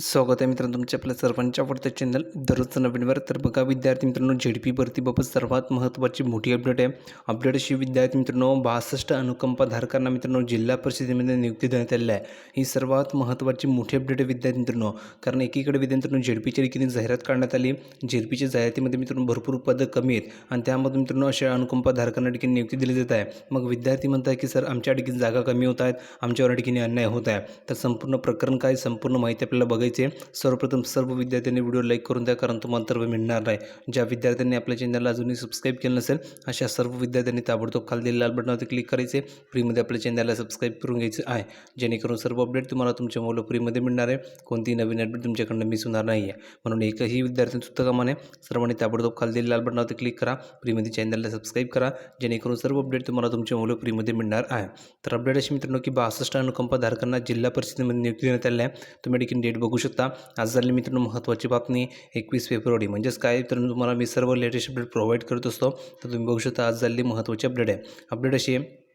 स्वागत आहे मित्रांनो तुमच्या आपल्या सर्वांच्या आवडत्या चॅनल दररोजचं नवीनवर तर बघा विद्यार्थी मित्रांनो झेडपी भरतीबाबत सर्वात महत्त्वाची मोठी अपडेट आहे. अपडेट अशी विद्यार्थी मित्रांनो बासष्ट अनुकंपाधारकांना मित्रांनो जिल्हा परिषदेमध्ये नियुक्ती देण्यात आलेली आहे. ही सर्वात महत्त्वाची मोठी अपडेट आहे विद्यार्थी मित्रांनो. कारण एकीकडे विद्यार्थी मित्रांनो झेडपीच्या ठिकाणी जाहिरात काढण्यात आली. झेडपीच्या जाहिरातीमध्ये मित्रांनो भरपूर पदं कमी आहेत. आणि त्यामधून मित्रांनो अशा अनुकंपाधारकांना ठिकाणी नियुक्ती दिली जात आहे. मग विद्यार्थी म्हणतात की सर आमच्या ठिकाणी जागा कमी होत आहेत. आमच्यावर ठिकाणी अन्याय होत आहे. तर संपूर्ण प्रकरण काय? संपूर्ण माहिती आपल्याला बघायची आहे सर्वप्रथम सर्व विद्यार्थ्यांनी व्हिडिओ लाईक करून द्या कारण तुम्हाला तर मिळणार नाही. ज्या विद्यार्थ्यांनी आपल्या चॅनलला अजूनही सबस्क्राईब केलं नसेल अशा सर्व विद्यार्थ्यांनी ताबडतोब खाली दिलेल्या लाल बटनावरती क्लिक करायचे. फ्रीमध्ये आपल्या चॅनलला सबस्क्राईब करून घ्यायचं आहे. जेणेकरून सर्व अपडेट तुम्हाला तुमच्या मोबाईल फ्रीमध्ये मिळणार आहे. कोणतीही नवीन अपडेट तुमच्याकडनं मिस होणार नाही आहे म्हणून एकही विद्यार्थी सुद्धा कामाने सर्वांनी ताबडतोब खाली दिलेल्या लाल बटनावरती क्लिक करा. फ्रीमध्ये चॅनलला सबस्क्राईब करा. जेणेकरून सर्व अपडेट तुम्हाला तुमच्या मुलं फ्रीमध्ये मिळणार आहे. तर अपडेट अशी मित्रांनो की बासष्ट अनुकंपाधारकांना जिल्हा परिषदेमध्ये नियुक्ती देण्यात आली आहे. तुम्ही ठिकाणी डेट बघू बघू शकता. आज झाली मित्रांनो महत्त्वाची बातमी एकवीस फेब्रुवारी. म्हणजेच काय? तर तुम्हाला मी सर्व लेटेस्ट अपडेट प्रोव्हाइड करत असतो. तर तुम्ही बघू शकता आज झालेली महत्त्वाची अपडेट आहे. अपडेट अशी आहे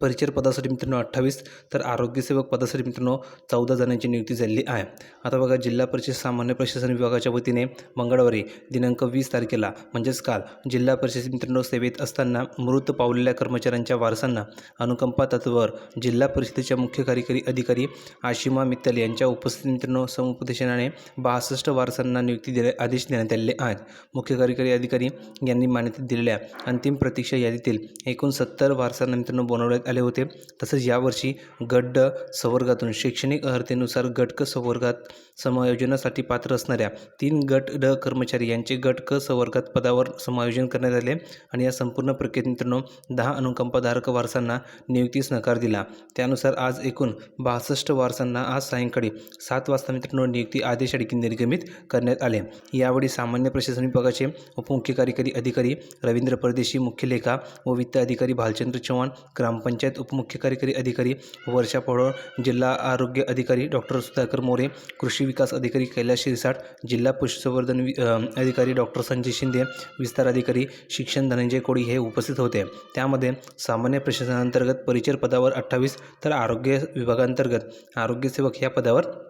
परिचर पदासाठी मित्रांनो अठ्ठावीस तर आरोग्यसेवक पदासाठी मित्रांनो चौदा जणांची नियुक्ती झालेली आहे. आता बघा जिल्हा परिषद सामान्य प्रशासन विभागाच्या वतीने मंगळवारी दिनांक वीस तारखेला म्हणजेच काल जिल्हा परिषद मित्रांनो सेवेत असताना मृत पावलेल्या कर्मचाऱ्यांच्या वारसांना अनुकंपा तत्वावर जिल्हा परिषदेच्या मुख्य कार्यकारी अधिकारी आशिमा मित्तल यांच्या उपस्थित मित्रांनो समुपदेशनाने बासष्ट वारसांना नियुक्ती देण्या आदेश देण्यात आलेले आहेत. मुख्य कार्यकारी अधिकारी यांनी मान्यता दिलेल्या अंतिम प्रतीक्षा यादीतील एकूण सत्तर वारसांना मित्रांनो बनवण्यात आले होते. तसेच यावर्षी गट ड संवर्गातून शैक्षणिक अर्हतेनुसार गटक संवर्गात समायोजनासाठी पात्र असणाऱ्या तीन गट ड कर्मचारी यांचे गट क संवर्गात पदावर समायोजन करण्यात आले आणि या संपूर्ण प्रक्रियेत मित्रांनो दहा अनुकंपाधारक वारसांना नियुक्तीस नकार दिला. त्यानुसार आज एकूण बासष्ट वारसांना आज सायंकाळी सात वाजता मित्रांनो नियुक्ती आदेश आणखी निर्गमित करण्यात आले. यावेळी सामान्य प्रशासन विभागाचे उपमुख्य कार्यकारी अधिकारी रवींद्र परदेशी मुख्य लेखा व वित्त अधिकारी भालचंद्र चव्हाण ग्राम पंचायत उपमुख्य कार्यकारी अधिकारी वर्षा पवार जिल्हा आरोग्य अधिकारी डॉक्टर सुधाकर मोरे कृषी विकास अधिकारी कैलास शिरसाट जिल्हा पशुसंवर्धन वि- अधिकारी डॉक्टर संजय शिंदे विस्तार अधिकारी शिक्षण धनंजय कोळी हे उपस्थित होते. त्यामध्ये सामान्य प्रशासनांतर्गत परिचर पदावर अठ्ठावीस तर आरोग्य विभागांतर्गत आरोग्यसेवक या पदावर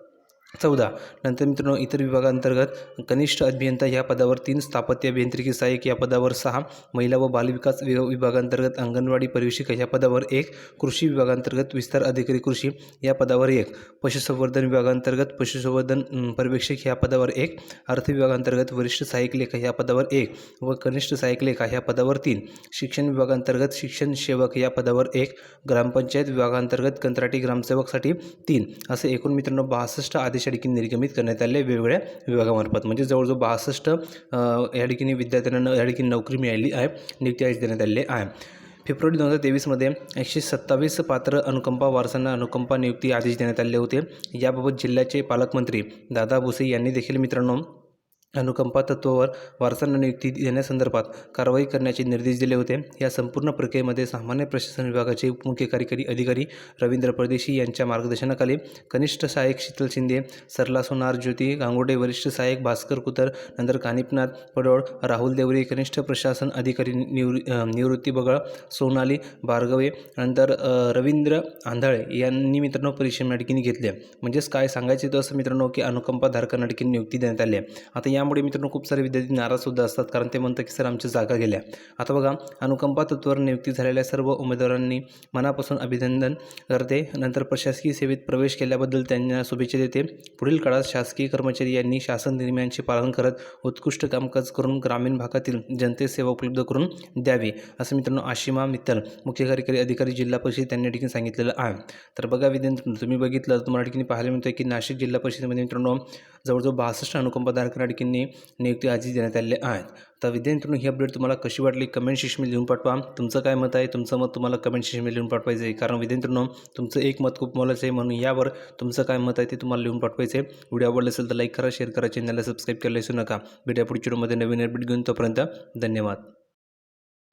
चौदा. नंतर मित्रांनो इतर विभागांतर्गत कनिष्ठ अभियंता या पदावर तीन स्थापत्य अभियांत्रिकी सहाय्यक या पदावर सहा महिला व बालविकास वि- विभागांतर्गत अंगणवाडी परिवेशिका या पदावर एक कृषी विभागांतर्गत विस्तार अधिकारी कृषी या पदावर एक पशुसंवर्धन विभागांतर्गत पशुसंवर्धन पर्यवेक्षक या पदावर एक अर्थ विभागांतर्गत वरिष्ठ सहाय्यक लेखा या पदावर एक व कनिष्ठ सहाय्यक लेखा या पदावर तीन शिक्षण विभागांतर्गत शिक्षण सेवक या पदावर एक ग्रामपंचायत विभागांतर्गत कंत्राटी ग्रामसेवकसाठी तीन असे एकूण मित्रांनो बासष्ट आधी या ठिकाणी निर्गमित करण्यात आले वेगवेगळ्या विभागामार्फत. म्हणजे जवळजवळ बासष्ट या ठिकाणी विद्यार्थ्यांना या ठिकाणी नोकरी मिळाली आहे नियुक्ती आदेश देण्यात आलेले आहे. फेब्रुवारी दोन हजार तेवीसमध्ये एकशे सत्तावीस पात्र अनुकंपा वारसांना अनुकंपा नियुक्ती आदेश देण्यात आले होते. याबाबत जिल्ह्याचे पालकमंत्री दादा भुसे यांनी देखील मित्रांनो अनुकंपा तत्वावर वारसांना नियुक्ती देण्यासंदर्भात कारवाई करण्याचे निर्देश दिले होते. या संपूर्ण प्रक्रियेमध्ये सामान्य प्रशासन विभागाचे मुख्य कार्यकारी अधिकारी रवींद्र परदेशी यांच्या मार्गदर्शनाखाली कनिष्ठ सहाय्यक शीतल शिंदे सरला सोनार ज्योती गांगोडे वरिष्ठ सहाय्यक भास्कर कुतर नंतर कानिपनाथ पडोळ राहुल देवरे कनिष्ठ प्रशासन अधिकारी निवृ निवृत्ती बगळ सोनाली भार्गवे नंतर रवींद्र आंधळे यांनी मित्रांनो परीक्षा या ठिकाणी घेतले. म्हणजेच काय सांगायचं तर असं मित्रांनो की अनुकंपाधारकांना ठिकाणी नियुक्ती देण्यात आली आहे. आता यामुळे मित्रांनो खूप सारे विद्यार्थी नाराजसुद्धा असतात कारण ते म्हणतात की सर आमच्या जागा गेल्या. आता बघा अनुकंपा तत्वावर नियुक्ती झालेल्या सर्व उमेदवारांनी मनापासून अभिनंदन करते. नंतर प्रशासकीय सेवेत प्रवेश केल्याबद्दल त्यांना शुभेच्छा देते. पुढील काळात शासकीय कर्मचारी यांनी शासन नियमांचे पालन करत उत्कृष्ट कामकाज करून ग्रामीण भागातील जनतेस सेवा उपलब्ध करून द्यावी असं मित्रांनो आशिमा मित्तल मुख्य कार्यकारी अधिकारी जिल्हा परिषद त्यांनी ठिकाणी सांगितलेलं आहे. तर बघा विद्यार्थी तुम्ही बघितलं तर तुम्हाला ठिकाणी पाहायला मिळतं की नाशिक जिल्हा परिषदेमध्ये मित्रांनो जवळजवळ बासष्ट अनुकंपाधारकांना ठिकाणी व्यक्तींनी नियुक्ती आदेश देण्यात आलेले आहेत तर विद्यार्थ्यांनी ही अपडेट तुम्हाला कशी वाटली? कमेंट सेक्शनमध्ये लिहून पाठवा. तुमचं काय मत आहे? तुमचं मत तुम्हाला कमेंट सेक्शनमध्ये लिहून पाठवायचं आहे कारण विद्यार्थ्यांनो तुमचं एक मत खूप मोलाचं आहे. म्हणून यावर तुमचं काय मत आहे ते तुम्हाला लिहून पाठवायचं आहे व्हिडिओ आवडला असेल तर लाईक करा शेअर करा चॅनलला सबस्क्राईब करायला विसरू नका. भेटूया पुढच्या व्हिडिओमध्ये नवीन अपडेट घेऊन. तोपर्यंत धन्यवाद.